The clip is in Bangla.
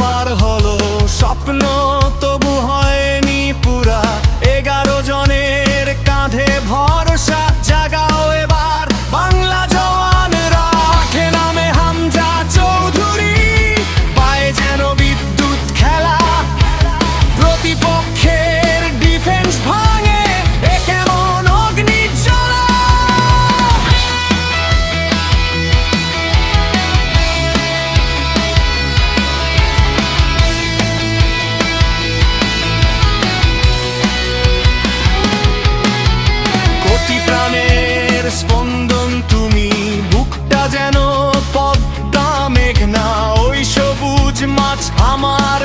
পার হলো স্বপ্ন তবু হয় আমার